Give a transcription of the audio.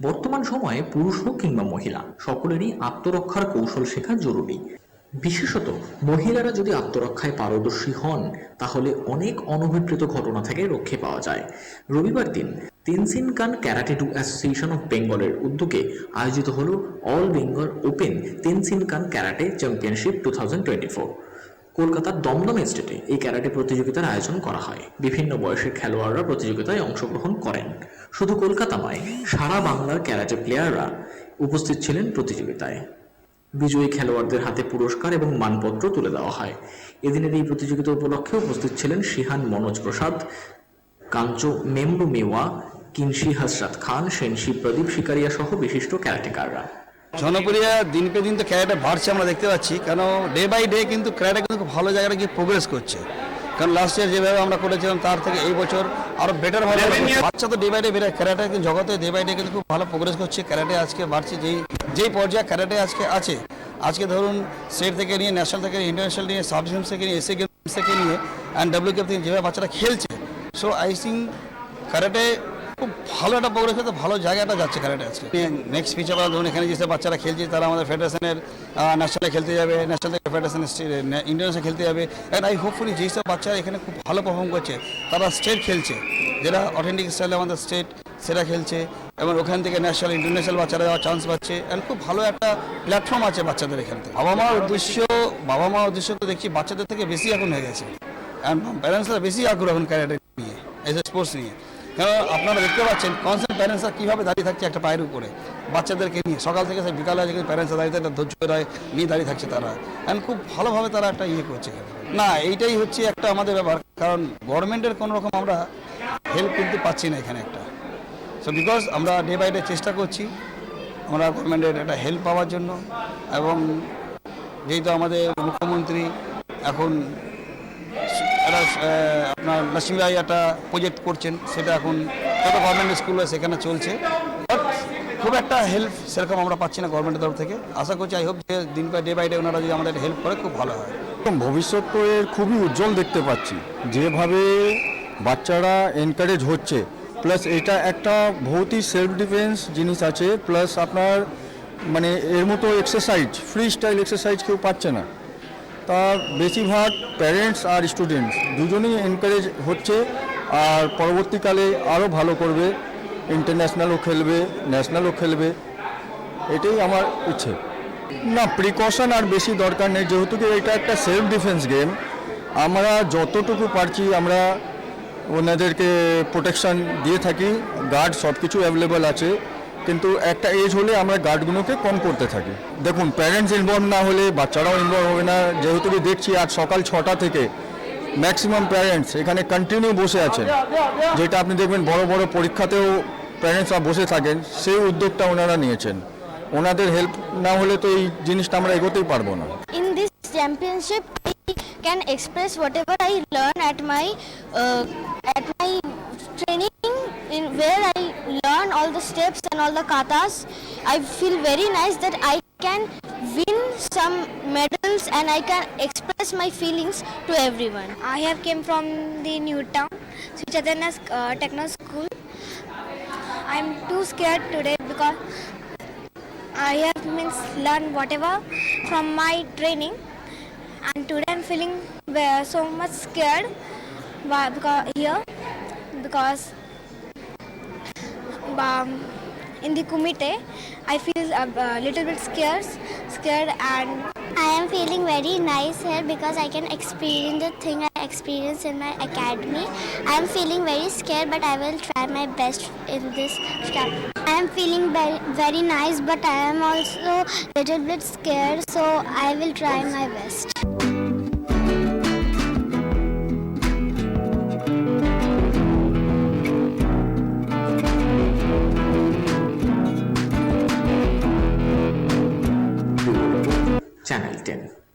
বর্তমান সময়ে পুরুষ হোক কিংবা মহিলা, সকলেরই আত্মরক্ষার কৌশল শেখা জরুরি। বিশেষত মহিলারা যদি আত্মরক্ষায় পারদর্শী হন, তাহলে অনেক অনভিপ্রেত ঘটনা থেকে রক্ষে পাওয়া যায়। রবিবার দিন Tenshinkan karate do association of বেঙ্গলের উদ্যোগে আয়োজিত হল all Bengal open Tenshinkan karate championship two thousand twenty four. কলকাতার দমদম স্টেটে এই ক্যারাটে প্রতিযোগিতার আয়োজন করা হয়। বিভিন্ন বয়সের খেলোয়াড়রা প্রতিযোগিতায় অংশগ্রহণ করেন। শুধু কলকাতা নয়, সারা বাংলার ক্যারাটে প্লেয়াররা উপস্থিত ছিলেন প্রতিযোগিতায়। বিজয়ী খেলোয়াড়দের হাতে পুরস্কার এবং মানপত্র তুলে দেওয়া হয়। এদিনের এই প্রতিযোগিতা উপলক্ষে উপস্থিত ছিলেন শিহান মনোজ প্রসাদ, কাঞ্চো মেম্বু মেওয়া, কিনশি হাসরাত খান, সেনশি প্রদীপ শিকারিয়া সহ বিশিষ্ট ক্যারাটেকাররা। জনপ্রিয় দিন পে দিন তো ক্যারাটে বাড়ছে আমরা দেখতে পাচ্ছি। কেন ডে বাই ডে কিন্তু ক্যারাটে কিন্তু খুব ভালো জায়গায় গিয়ে প্রোগ্রেস করছে। কারণ লাস্ট ইয়ার যেভাবে আমরা করেছিলাম তার থেকে এই বছর আরও বেটার ভাবে বাচ্চা তো ডে বাই ডে বেড়ে ক্যারাটে কিন্তু জগতে ডে বাই ডে কিন্তু খুব ভালো প্রোগ্রেস করছে। ক্যারাটে আজকে বাড়ছে। যেই যেই পর্যায়ে ক্যারাটে আজকে আছে আজকে ধরুন স্টেট থেকে নিয়ে ন্যাশনাল থেকে নিয়ে ইন্টারন্যাশনাল নিয়ে সাব ডিভিশন থেকে নিয়ে এসএ গেমস থেকে নিয়ে অ্যান্ড ডাব্লিউ গেম থেকে যেভাবে বাচ্চারা খেলছে। সো আই থিঙ্ক ক্যারাটে খুব ভালো একটা প্রোগ্রেস করতে ভালো জায়গাটা যাচ্ছে ক্যারাটে আজকে। নেক্সট ফিচার ধরুন এখানে যেসব বাচ্চারা খেলছে, তারা আমাদের ফেডারেশনের ন্যাশনালে খেলতে যাবে ন্যাশনাল থেকে ফেডারেশন ইন্টারন্যাশনাল খেলতে যাবে। অ্যান্ড আই হোপফুলি যেসব বাচ্চারা এখানে খুব ভালো পারফর্ম করছে, তারা স্টেট খেলছে। যেটা অথেন্টিক স্টাইলে আমাদের স্টেট সেরা খেলছে। এবং ওখান থেকে ন্যাশনাল ইন্টারন্যাশনাল বাচ্চারা যাওয়ার চান্স পাচ্ছে। অ্যান্ড খুব ভালো একটা প্ল্যাটফর্ম আছে বাচ্চাদের এখান থেকে। বাবা মার উদ্দেশ্য বাবা মার উদ্দেশ্য তো দেখছি বাচ্চাদের থেকে বেশি এখন হয়ে গেছে। অ্যান্ড প্যারেন্টসরা বেশি আগ্রহ এখন ক্যারাটে নিয়ে এজ এ স্পোর্টস নিয়ে। কারণ আপনারা দেখতে পাচ্ছেন কনসেন্ট প্যারেন্টসরা কীভাবে দাঁড়িয়ে থাকছে একটা পায়ের উপরে? বাচ্চাদেরকে নিয়ে। সকাল থেকে বিকালে প্যারেন্টসরা দাঁড়িয়ে একটা ধৈর্য রায় নিয়ে দাঁড়িয়ে থাকছে তারা। অ্যান্ড খুব ভালোভাবে তারা একটা ইয়ে করছে। না, এইটাই হচ্ছে একটা আমাদের ব্যাপার। কারণ গভর্নমেন্টের কোনো রকম আমরা হেল্প কিন্তু পাচ্ছি না এখানে একটা। সো বিকজ আমরা ডে বাই ডে চেষ্টা করছি, আমরা গভর্নমেন্টের একটা হেল্প পাওয়ার জন্য। এবং যেহেতু আমাদের মুখ্যমন্ত্রী এখন আপনার লক্ষ্মী ভাই একটা প্রজেক্ট করছেন, সেটা এখন যত গভর্নমেন্ট স্কুল সেখানে চলছে। বাট খুব একটা হেল্প সেরকম আমরা পাচ্ছি না গভর্নমেন্টের তরফ থেকে। আশা করছি আই হোপ যে দিন বাই ডে বাই ডে ওনারা যদি আমাদের হেল্প করে, খুব ভালো হয়। ভবিষ্যৎ তো এর খুবই উজ্জ্বল দেখতে পাচ্ছি। যেভাবে বাচ্চারা এনকারেজ হচ্ছে প্লাস এটা একটা বহুতই সেলফ ডিফেন্স জিনিস আছে প্লাস আপনার মানে এর মতো এক্সারসাইজ ফ্রি স্টাইল এক্সারসাইজ কেউ পাচ্ছে না। তা বেশিরভাগ প্যারেন্টস আর স্টুডেন্টস দুজনেই এনকারেজ হচ্ছে আর পরবর্তীকালে আরও ভালো করবে ইন্টারন্যাশনালও খেলবে ন্যাশনালও খেলবে, এটাই আমার ইচ্ছে। না প্রিকশন আর বেশি দরকার নেই, যেহেতু এটা একটা সেলফ ডিফেন্স গেম আমরা যতটুকু পারছি আমরা ওনাদেরকে প্রোটেকশন দিয়ে থাকি গার্ড সব কিছু অ্যাভেলেবল আছে। কিন্তু একটা এজ হলে আমরা গার্ডগুলোকে কম করতে থাকি। দেখুন প্যারেন্টস ইনভলভ না হলে বাচ্চারাও ইনভলভ হবে না। যেহেতু দেখছি আজ সকাল ছটা থেকে ম্যাক্সিমাম প্যারেন্টস এখানে কন্টিনিউ বসে আছেন। যেটা আপনি দেখবেন বড় বড় পরীক্ষাতেও প্যারেন্টসরা বসে থাকেন। সেই উদ্যোগটা ওনারা নিয়েছেন। ওনাদের হেল্প না হলে তো এই জিনিসটা আমরা এগোতেই পারব না। In this championship can express whatever i learn at my uh, at my training in where i learn all the steps and all the katas i feel very nice that i can win some medals and i can express my feelings to everyone I have came from the new town, Sri Chaitanya uh, Techno School. I'm too scared today because I have means learned whatever from my training, and today I'm feeling so much scared. Because here, because um, in the kumite, I feel a, a little bit scared, scared and i am feeling very nice here because i can experience the thing i experienced in my academy. I am feeling very scared but i will try my best in this stuff. I am feeling very, very nice but i am also a little bit scared so i will try my best Channel 10.